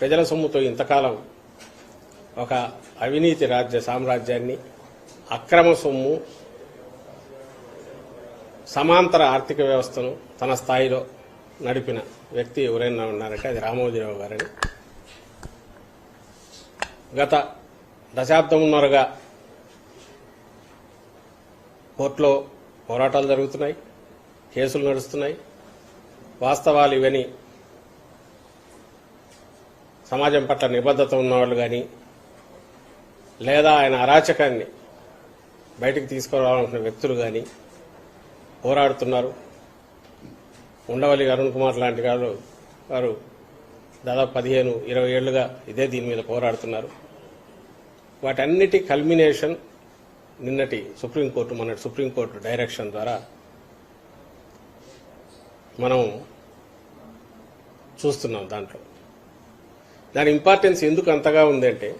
ప్రజల సొమ్ముతో ఇంతకాలం ఒక అవినీతి రాజ్య సామ్రాజ్యాన్ని అక్రమ సొమ్ము సమాంతర ఆర్థిక వ్యవస్థను తన స్థాయిలో నడిపిన వ్యక్తి ఎవరైనా ఉన్నారంటే అది రామోజీరావు గారని. గత దశాబ్దమున్నరగా కోర్టులో పోరాటాలు జరుగుతున్నాయి కేసులు నడుస్తున్నాయి. వాస్తవాలు ఇవని సమాజం పట్ల నిబద్ధత ఉన్నవాళ్ళు కానీ లేదా ఆయన అరాచకాన్ని బయటికి తీసుకురావాలనుకున్న వ్యక్తులు కానీ పోరాడుతున్నారు. ఉండవల్లి అరుణ్ కుమార్ లాంటి గారు వారు దాదాపు పదిహేను ఇరవై ఏళ్ళుగా ఇదే దీని మీద పోరాడుతున్నారు. వాటన్నిటి కల్మినేషన్ నిన్నటి సుప్రీంకోర్టు మన సుప్రీంకోర్టు డైరెక్షన్ ద్వారా మనం చూస్తున్నాం దాంట్లో. దాని ఇంపార్టెన్స్ ఎందుకు అంతగా ఉందంటే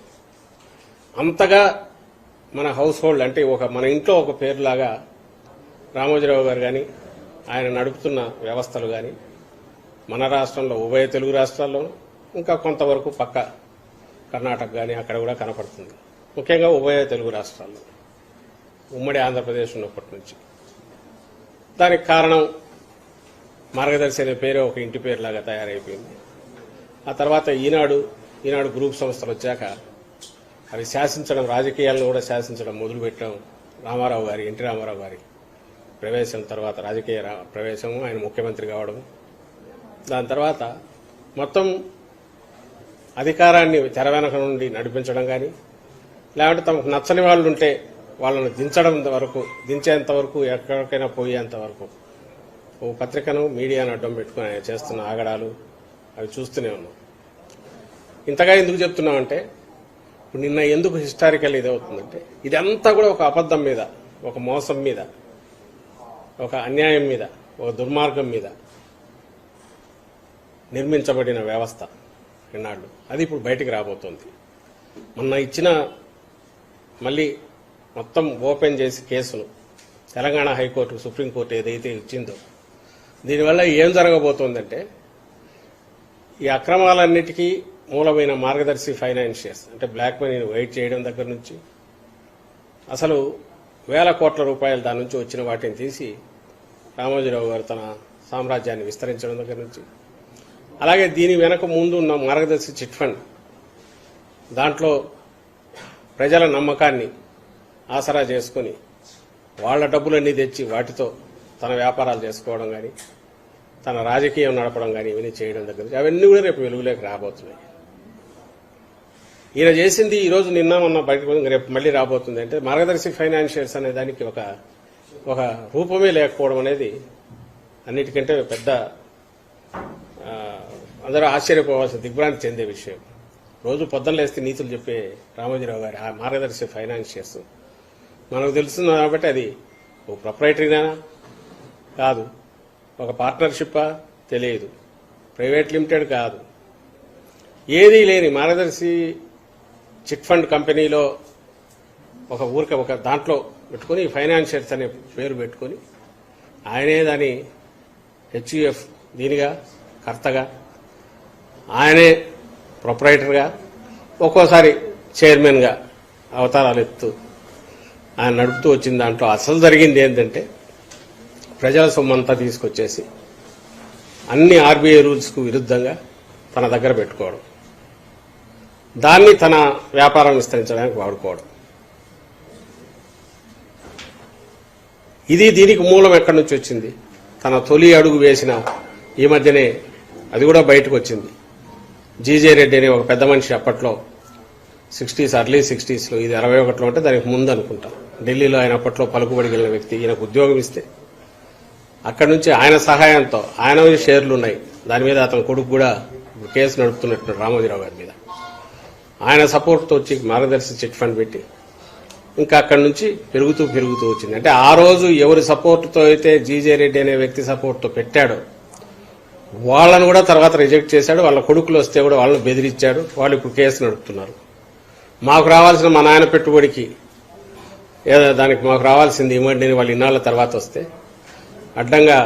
అంతగా మన హౌస్ హోల్డ్ అంటే ఒక మన ఇంట్లో ఒక పేరులాగా రామోజీరావు గారు కానీ ఆయన నడుపుతున్న వ్యవస్థలు కానీ మన రాష్ట్రంలో ఉభయ తెలుగు రాష్ట్రాల్లోనూ ఇంకా కొంతవరకు పక్క కర్ణాటక కానీ అక్కడ కూడా కనపడుతుంది. ముఖ్యంగా ఉభయ తెలుగు రాష్ట్రాల్లో. ఉమ్మడి ఆంధ్రప్రదేశ్ ఉన్నప్పటి నుంచి. దానికి కారణం మార్గదర్శి అనే పేరే ఒక ఇంటి పేరులాగా తయారైపోయింది. ఆ తర్వాత ఈనాడు ఈనాడు గ్రూప్ సంస్థలు వచ్చాక అవి శాసించడం రాజకీయాలను కూడా శాసించడం మొదలుపెట్టడం రామారావు గారి ఎన్టీ రామారావు గారి ప్రవేశం తర్వాత రాజకీయ ప్రవేశం ఆయన ముఖ్యమంత్రి కావడం. దాని తర్వాత మొత్తం అధికారాన్ని తెర వెనక నుండి నడిపించడం కానీ లేకుంటే తమకు నచ్చని వాళ్ళు ఉంటే వాళ్ళను దించడం వరకు దించేంత వరకు ఎక్కడికైనా పోయేంత వరకు ఓ పత్రికను మీడియాను అడ్డం పెట్టుకుని ఆయన చేస్తున్న ఆగడాలు అవి చూస్తూనే ఉన్నాం. ఇంతగా ఎందుకు చెప్తున్నామంటే ఇప్పుడు నిన్న ఎందుకు హిస్టారికల్ ఇది అవుతుందంటే ఇదంతా కూడా ఒక అబద్ధం మీద ఒక మోసం మీద ఒక అన్యాయం మీద ఒక దుర్మార్గం మీద నిర్మించబడిన వ్యవస్థ ఇన్నాళ్ళు. అది ఇప్పుడు బయటికి రాబోతోంది. మొన్న ఇచ్చిన మళ్ళీ మొత్తం ఓపెన్ చేసి కేసును తెలంగాణ హైకోర్టు సుప్రీంకోర్టు ఏదైతే ఇచ్చిందో దీనివల్ల ఏం జరగబోతోందంటే ఈ అక్రమాలన్నిటికీ మూలమైన మార్గదర్శి ఫైనాన్షియర్స్ అంటే బ్లాక్ మనీని వైట్ చేయడం దగ్గర నుంచి అసలు వేల కోట్ల రూపాయలు దాని నుంచి వచ్చిన వాటిని తీసి రామోజీరావు గారు తన సామ్రాజ్యాన్ని విస్తరించడం దగ్గర నుంచి. అలాగే దీని వెనక ముందు ఉన్న మార్గదర్శి చిట్ ఫండ్ దాంట్లో ప్రజల నమ్మకాన్ని ఆసరా చేసుకుని వాళ్ళ డబ్బులన్నీ తెచ్చి వాటితో తన వ్యాపారాలు చేసుకోవడం కానీ తన రాజకీయం నడపడం కానీ ఇవన్నీ చేయడం దగ్గర అవన్నీ కూడా రేపు వెలుగులోకి రాబోతున్నాయి. ఈయన చేసింది ఈ రోజు నిన్న మొన్న బయటకు రేపు మళ్ళీ రాబోతుంది అంటే మార్గదర్శి ఫైనాన్షియల్స్ అనే దానికి ఒక ఒక రూపమే లేకపోవడం అనేది అన్నిటికంటే పెద్ద అందరూ ఆశ్చర్యపోవాల్సిన దిగ్భ్రాంతి చెందే విషయం. రోజు పొద్దున లేస్తే నీతులు చెప్పే రామోజీరావు గారి ఆ మార్గదర్శి ఫైనాన్షియర్స్ మనకు తెలుస్తుంది కాబట్టి అది ఓ ప్రొపరేటరీనా కాదు. ఒక పార్ట్నర్షిప్పా? తెలియదు. ప్రైవేట్ లిమిటెడ్ కాదు. ఏదీ లేని మార్గదర్శి చిట్ ఫండ్ కంపెనీలో ఒక ఊరిక ఒక దాంట్లో పెట్టుకుని ఫైనాన్షియర్స్ అనే పేరు పెట్టుకుని ఆయనే దాని హెచ్యుఎఫ్ దీనిగా కర్తగా ఆయనే ప్రొపరైటర్గా ఒక్కోసారి చైర్మన్గా అవతారాలు ఎత్తు. ఆయన నడుపుతూ వచ్చిన దాంట్లో అసలు జరిగింది ఏంటంటే ప్రజల సొమ్మంతా తీసుకొచ్చేసి అన్ని ఆర్బీఐ రూల్స్కు విరుద్ధంగా తన దగ్గర పెట్టుకోవడం. దాన్ని తన వ్యాపారం విస్తరించడానికి వాడుకోవడం. ఇది దీనికి మూలం ఎక్కడి నుంచి వచ్చింది? తన తొలి అడుగు వేసిన ఈ మధ్యనే అది కూడా బయటకు వచ్చింది. జీజే రెడ్డి అనే ఒక పెద్ద మనిషి అప్పట్లో సిక్స్టీస్ అర్లీ సిక్స్టీస్లో ఇది అరవై ఒకటిలో ఉంటే దానికి ముందు అనుకుంటా. ఢిల్లీలో ఆయన అప్పట్లో పలుకుబడి కలిగిన వ్యక్తి ఈయనకు ఉద్యోగం ఇస్తే అక్కడి నుంచి ఆయన సహాయంతో ఆయన షేర్లు ఉన్నాయి. దాని మీద అతని కొడుకు కూడా కేసు నడుపుతున్నట్టు రామోజీరావు గారి మీద. ఆయన సపోర్ట్తో వచ్చి మార్గదర్శి చిట్ ఫండ్ పెట్టి ఇంకా అక్కడి నుంచి పెరుగుతూ పెరుగుతూ వచ్చింది. అంటే ఆ రోజు ఎవరి సపోర్ట్తో అయితే జీజే రెడ్డి అనే వ్యక్తి సపోర్ట్తో పెట్టాడో వాళ్ళను కూడా తర్వాత రిజెక్ట్ చేశాడు. వాళ్ళ కొడుకులు వస్తే కూడా వాళ్ళని బెదిరించాడు వాళ్ళు ఇప్పుడు కేసు నడుపుతున్నారు. మాకు రావాల్సిన మా నాయన పెట్టుబడికి ఏదో దానికి మాకు రావాల్సింది ఇవ్వండి వాళ్ళు ఇన్నాళ్ళ తర్వాత వస్తే అడ్డంగా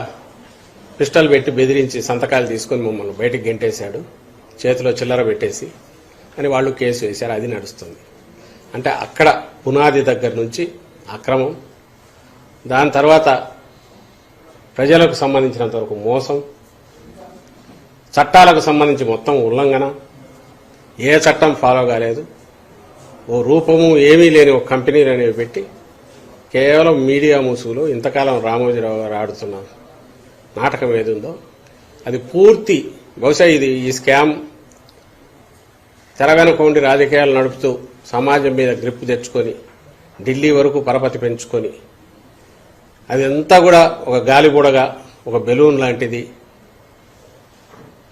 పిస్టల్ పెట్టి బెదిరించి సంతకాలు తీసుకొని మమ్మల్ని బయటకు గెంటేశాడు. చేతిలో చిల్లర పెట్టేసి అని వాళ్ళు కేసు వేశారు. అది నడుస్తుంది. అంటే అక్కడ పునాది దగ్గర నుంచి అక్రమం దాని తర్వాత ప్రజలకు సంబంధించినంత వరకు మోసం చట్టాలకు సంబంధించి మొత్తం ఉల్లంఘన. ఏ చట్టం ఫాలో కాలేదు. ఓ రూపము ఏమీ లేని ఒక కంపెనీలు అనేవి పెట్టి కేవలం మీడియా ముసుగులో ఇంతకాలం రామోజీరావు గారు ఆడుతున్న నాటకం ఏది ఉందో అది పూర్తి బహుశా ఇది ఈ స్కామ్ తెర ఉండి రాజకీయాలు నడుపుతూ సమాజం మీద గ్రిప్ తెచ్చుకొని ఢిల్లీ వరకు పరపతి పెంచుకొని అది కూడా ఒక గాలిబుడగా ఒక బెలూన్ లాంటిది.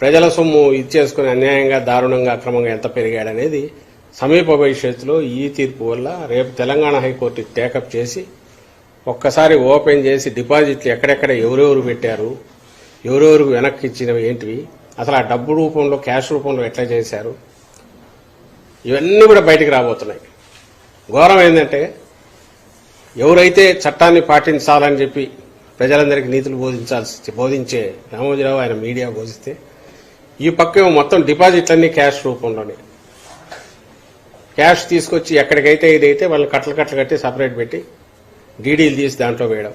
ప్రజల సొమ్ము ఇచ్చేసుకుని అన్యాయంగా దారుణంగా అక్రమంగా ఎంత పెరిగాడనేది సమీప భవిష్యత్తులో ఈ తీర్పు వల్ల రేపు తెలంగాణ హైకోర్టు టేకప్ చేసి ఒక్కసారి ఓపెన్ చేసి డిపాజిట్లు ఎక్కడెక్కడ ఎవరెవరు పెట్టారు ఎవరెవరు వెనక్కి ఇచ్చినవి ఏంటివి అసలు ఆ డబ్బు రూపంలో క్యాష్ రూపంలో ఎట్లా చేశారు ఇవన్నీ కూడా బయటికి రాబోతున్నాయి. ఘోరం ఏంటంటే ఎవరైతే చట్టాన్ని పాటించాలని చెప్పి ప్రజలందరికీ నీతులు బోధించాల్సి బోధించే రామోజీరావు ఆయన మీడియా బోధిస్తే ఈ పక్క మొత్తం డిపాజిట్లన్నీ క్యాష్ రూపంలోనే. క్యాష్ తీసుకొచ్చి ఎక్కడికైతే ఇదైతే వాళ్ళు కట్టలు కట్టలు కట్టి సపరేట్ పెట్టి డీడీలు తీసి దాంట్లో వేయడం.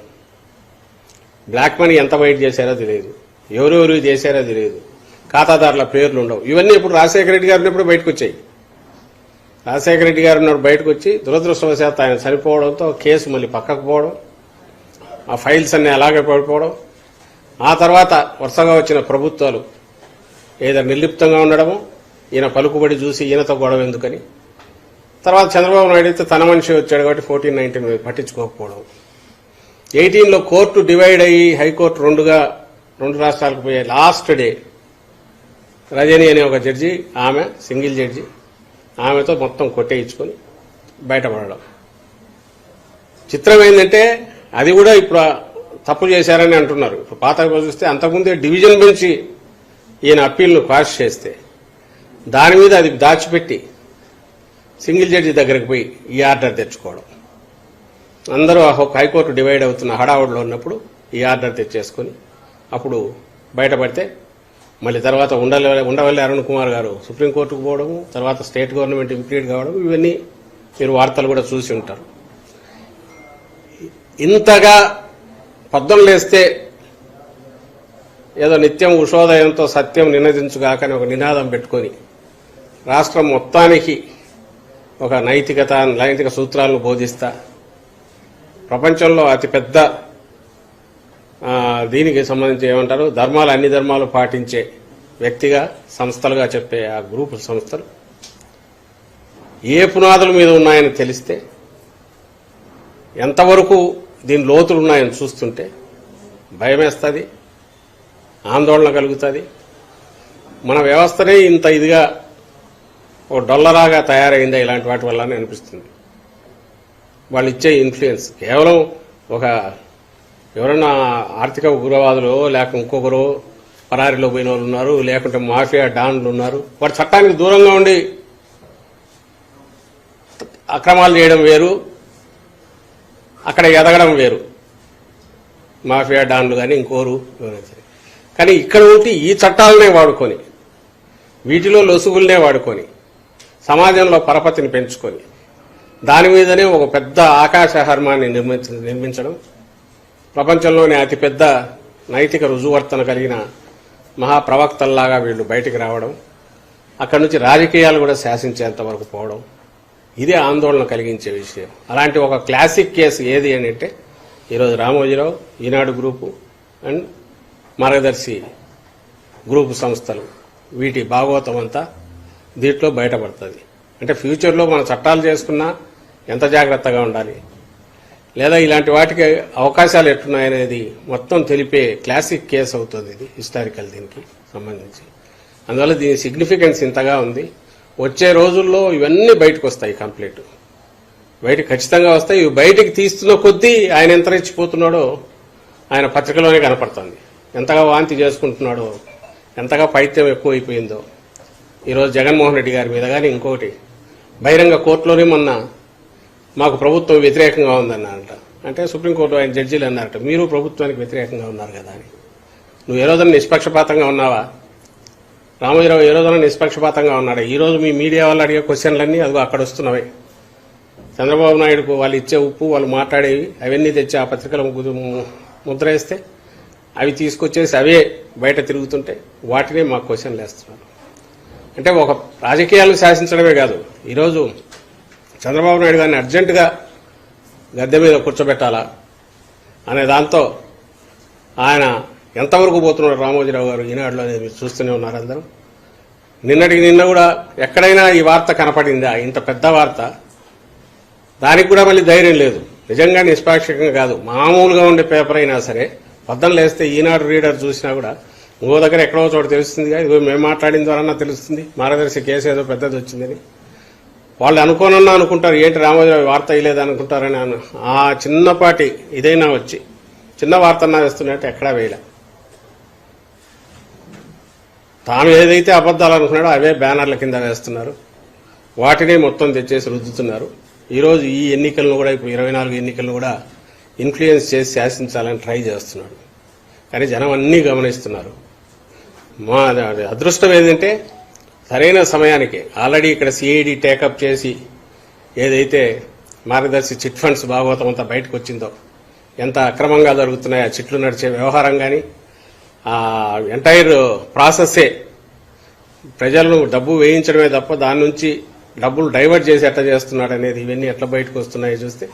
బ్లాక్ మనీ ఎంత వైట్ చేశారో తెలియదు. ఎవరెవరు చేశారో తెలియదు. ఖాతాదారుల పేర్లు ఉండవు. ఇవన్నీ ఇప్పుడు రాజశేఖర రెడ్డి గారు ఉన్నప్పుడు బయటకు వచ్చాయి రాజశేఖర రెడ్డి గారు ఉన్నప్పుడు బయటకు వచ్చి దురదృష్టవశాత్తు ఆయన చనిపోవడంతో కేసు మళ్ళీ పక్కకు పోవడం ఆ ఫైల్స్ అన్ని అలాగే పడిపోవడం. ఆ తర్వాత వరుసగా వచ్చిన ప్రభుత్వాలు ఏదో నిర్లిప్తంగా ఉండడము ఈయన పలుకుబడి చూసి ఈయనతో గొడవ ఎందుకని తర్వాత చంద్రబాబు నాయుడు అయితే తన మనిషి వచ్చాడు కాబట్టి ఫోర్టీన్ నైన్టీన్ పట్టించుకోకపోవడం. ఎయిటీన్లో కోర్టు డివైడ్ అయ్యి హైకోర్టు రెండుగా రెండు రాష్ట్రాలకు పోయే లాస్ట్ డే రజని అనే ఒక జడ్జి ఆమె సింగిల్ జడ్జి ఆమెతో మొత్తం కొట్టేయించుకొని బయటపడడం. చిత్రం ఏంటంటే అది కూడా ఇప్పుడు తప్పు చేశారని అంటున్నారు. ఇప్పుడు పాత చూస్తే అంతకుముందే డివిజన్ బెంచ్ ఈయన అప్పీల్ను పాస్ చేస్తే దాని మీద అది దాచిపెట్టి సింగిల్ జడ్జి దగ్గరికి పోయి ఈ ఆర్డర్ తెచ్చుకోవడం. అందరూ ఆ హో- హైకోర్టు డివైడ్ అవుతున్న హడావుడిలో ఉన్నప్పుడు ఈ ఆర్డర్ తెచ్చేసుకొని అప్పుడు బయటపడితే మళ్ళీ తర్వాత ఉండలే ఉండవల్లి అరుణ్ కుమార్ గారు సుప్రీంకోర్టుకు పోవడము తర్వాత స్టేట్ గవర్నమెంట్ ఇంప్లీడ్ కావడం ఇవన్నీ మీరు వార్తలు కూడా చూసి ఉంటారు. ఇంతగా పద్దం లేస్తే ఏదో నిత్యం ఉషోదయంతో సత్యం నినదించుగాకని ఒక నినాదం పెట్టుకొని రాష్ట్రం మొత్తానికి ఒక నైతికత నైతిక సూత్రాలను బోధిస్తా. ప్రపంచంలో అతిపెద్ద దీనికి సంబంధించి ఏమంటారు? ధర్మాలు అన్ని ధర్మాలు పాటించే వ్యక్తిగా సంస్థలుగా చెప్పే ఆ గ్రూప్ సంస్థలు. ఏ పునాదుల మీద ఉన్నాయని తెలిస్తే ఎంతవరకు దీని లోతులు ఉన్నాయని చూస్తుంటే భయమేస్తుంది ఆందోళన కలుగుతుంది. మన వ్యవస్థనే ఇంత ఇదిగా ఓ డొల్లరాగా తయారైందా ఇలాంటి వాటి వల్ల అనిపిస్తుంది. వాళ్ళు ఇచ్చే ఇన్ఫ్లుయెన్స్ కేవలం ఒక ఎవరన్నా ఆర్థిక ఉగ్రవాదులు లేక ఇంకొకరు పరారిలో పోయిన వాళ్ళు ఉన్నారు లేకుంటే మాఫియా డాన్లు ఉన్నారు వాడు చట్టానికి దూరంగా ఉండి అక్రమాలు చేయడం వేరు అక్కడ ఎదగడం వేరు. మాఫియా డాన్లు కానీ ఇంకోరు కానీ ఇక్కడ ఉంటే ఈ చట్టాలనే వాడుకొని వీటిలో లొసుగుల్నే వాడుకొని సమాజంలో పరపతిని పెంచుకొని దాని మీదనే ఒక పెద్ద ఆకాశ హర్మాన్ని నిర్మించ నిర్మించడం ప్రపంచంలోనే అతిపెద్ద నైతిక రుజువర్తన కలిగిన మహాప్రవక్తల్లాగా వీళ్ళు బయటికి రావడం అక్కడి నుంచి రాజకీయాలు కూడా శాసించేంత వరకు పోవడం ఇదే ఆందోళన కలిగించే విషయం. అలాంటి ఒక క్లాసిక్ కేసు ఏది అని అంటే ఈరోజు Ramoji Rao Eenadu group and Margadarsi group సంస్థలు. వీటి భాగవతం అంతా దీంట్లో బయటపడుతుంది. అంటే ఫ్యూచర్లో మన చట్టాలు చేసుకున్నా ఎంత జాగ్రత్తగా ఉండాలి? లేదా ఇలాంటి వాటికి అవకాశాలు ఎట్టున్నాయనేది మొత్తం తెలిపే క్లాసిక్ కేసు అవుతుంది ఇది హిస్టారికల్ దీనికి సంబంధించి. అందువల్ల దీని సిగ్నిఫికెన్స్ ఇంతగా ఉంది. వచ్చే రోజుల్లో ఇవన్నీ బయటకు వస్తాయి కంప్లీట్ బయటకు ఖచ్చితంగా వస్తాయి. ఇవి బయటికి తీస్తున్న కొద్దీ ఆయన ఎంత రెచ్చిపోతున్నాడో ఆయన పత్రికలోనే కనపడుతుంది. ఎంతగా వాంతి చేసుకుంటున్నాడో ఎంతగా పైత్యం ఎక్కువైపోయిందో. ఈరోజు జగన్మోహన్ రెడ్డి గారి మీద కానీ ఇంకొకటి బహిరంగ కోర్టులోనే మొన్న మాకు ప్రభుత్వం వ్యతిరేకంగా ఉందన్నారట. అంటే సుప్రీంకోర్టు ఆయన జడ్జీలు అన్నారట. మీరు ప్రభుత్వానికి వ్యతిరేకంగా ఉన్నారు కదా అని. నువ్వు ఏ రోజున నిష్పక్షపాతంగా ఉన్నావా? రామోజీరావు ఏ రోజున నిష్పక్షపాతంగా ఉన్నాడు? ఈ రోజు మీ మీడియా వాళ్ళు అడిగే క్వశ్చన్లన్నీ అదిగో అక్కడ వస్తున్నవి. చంద్రబాబు నాయుడుకు వాళ్ళు ఇచ్చే ఉప్పు వాళ్ళు మాట్లాడేవి అవన్నీ తెచ్చి ఆ పత్రికల ముద్ర వేస్తే అవి తీసుకొచ్చేసి అవే బయట తిరుగుతుంటే వాటినే మాకు క్వశ్చన్లు వేస్తున్నారు. అంటే ఒక రాజకీయాలు శాసించడమే కాదు. ఈరోజు చంద్రబాబు నాయుడు గారిని అర్జెంటుగా గద్దె మీద కూర్చోబెట్టాలా అనే దాంతో ఆయన ఎంతవరకు పోతున్నాడు రామోజీరావు గారు ఈనాడులో అనేది మీరు చూస్తూనే ఉన్నారు అందరూ. నిన్నటికి నిన్న కూడా ఎక్కడైనా ఈ వార్త కనపడిందా? ఇంత పెద్ద వార్త. దానికి కూడా మళ్ళీ ధైర్యం లేదు. నిజంగా నిష్పాక్షికంగా కాదు. మామూలుగా ఉండే పేపర్ అయినా సరే పొద్దున లేస్తే ఈనాడు రీడర్ చూసినా కూడా ఇంకో దగ్గర ఎక్కడో చోట తెలుస్తుంది ఇదిగో మేము మాట్లాడిన ద్వారా తెలుస్తుంది. మార్గదర్శి కేసు ఏదో పెద్దది వచ్చిందని వాళ్ళు అనుకోనన్నా అనుకుంటారు ఏంటి రామోజీరావు వార్త ఇయ్యలేదు అనుకుంటారని ఆ చిన్నపాటి ఇదైనా వచ్చి చిన్న వార్తన్నా వేస్తున్నట్టు ఎక్కడా వేయలే. తాను ఏదైతే అబద్ధాలు అనుకున్నాడో అవే బ్యానర్ల కింద వేస్తున్నారు. వాటినే మొత్తం తెచ్చేసి రుద్దుతున్నారు. ఈరోజు ఈ ఎన్నికలను కూడా ఇప్పుడు ఇరవై నాలుగు ఎన్నికలను కూడా ఇన్ఫ్లుయెన్స్ చేసి శాసించాలని ట్రై చేస్తున్నాడు. కానీ జనం అన్నీ గమనిస్తున్నారు. మా అదృష్టం ఏంటంటే సరైన సమయానికి ఆల్రెడీ ఇక్కడ సిఐడి టేకప్ చేసి ఏదైతే మార్గదర్శి చిట్ ఫండ్స్ భాగవతం అంతా బయటకు వచ్చిందో ఎంత అక్రమంగా జరుగుతున్నాయో ఆ చిట్లు నడిచే వ్యవహారం కానీ ఆ ఎంటైర్ ప్రాసెస్సే ప్రజలను డబ్బు వేయించడమే తప్ప దాని నుంచి డబ్బులు డైవర్ట్ చేసి ఎట్లా చేస్తున్నాడు అనేది ఇవన్నీ ఎట్లా బయటకు వస్తున్నాయో చూస్తే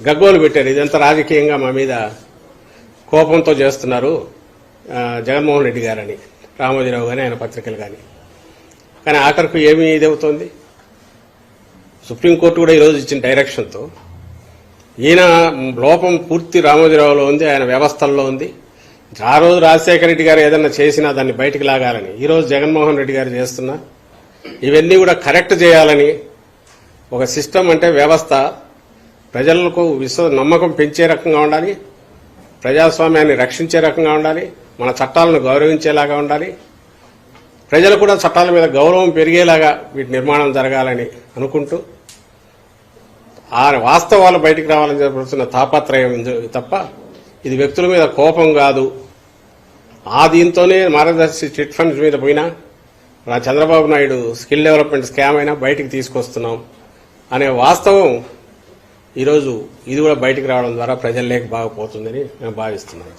గగ్గోలు పెట్టారు. ఇదంతా రాజకీయంగా మా మీద కోపంతో చేస్తున్నారు జగన్మోహన్ రెడ్డి గారని. రామోజీరావు కానీ ఆయన పత్రికలు కానీ. కానీ ఆఖరికి ఏమి ఇదవుతోంది? సుప్రీంకోర్టు కూడా ఈరోజు ఇచ్చిన డైరెక్షన్తో ఈయన లోపం పూర్తి రామోజీరావులో ఉంది ఆయన వ్యవస్థల్లో ఉంది. ఆ రోజు రాజశేఖర రెడ్డి గారు ఏదన్నా చేసినా దాన్ని బయటికి లాగాలని ఈరోజు జగన్మోహన్ రెడ్డి గారు చేస్తున్నా ఇవన్నీ కూడా కరెక్ట్ చేయాలని ఒక సిస్టమ్ అంటే వ్యవస్థ ప్రజలకు విశ్వ నమ్మకం పెంచే రకంగా ఉండాలి ప్రజాస్వామ్యాన్ని రక్షించే రకంగా ఉండాలి మన చట్టాలను గౌరవించేలాగా ఉండాలి. ప్రజలు కూడా చట్టాల మీద గౌరవం పెరిగేలాగా వీటి నిర్మాణం జరగాలని అనుకుంటూ ఆ వాస్తవాలు బయటికి రావాలని జరుగుతున్న తాపత్రయం తప్ప ఇది వ్యక్తుల మీద కోపం కాదు. ఆ దీంతోనే మార్గదర్శి చిట్ ఫండ్స్ మీద పోయినా Chandrababu Naidu skill development scam అయినా బయటికి తీసుకొస్తున్నాం అనే వాస్తవం ఈరోజు ఇది కూడా బయటికి రావడం ద్వారా ప్రజల్లోకి బాగా పోతుందని మేము భావిస్తున్నాను.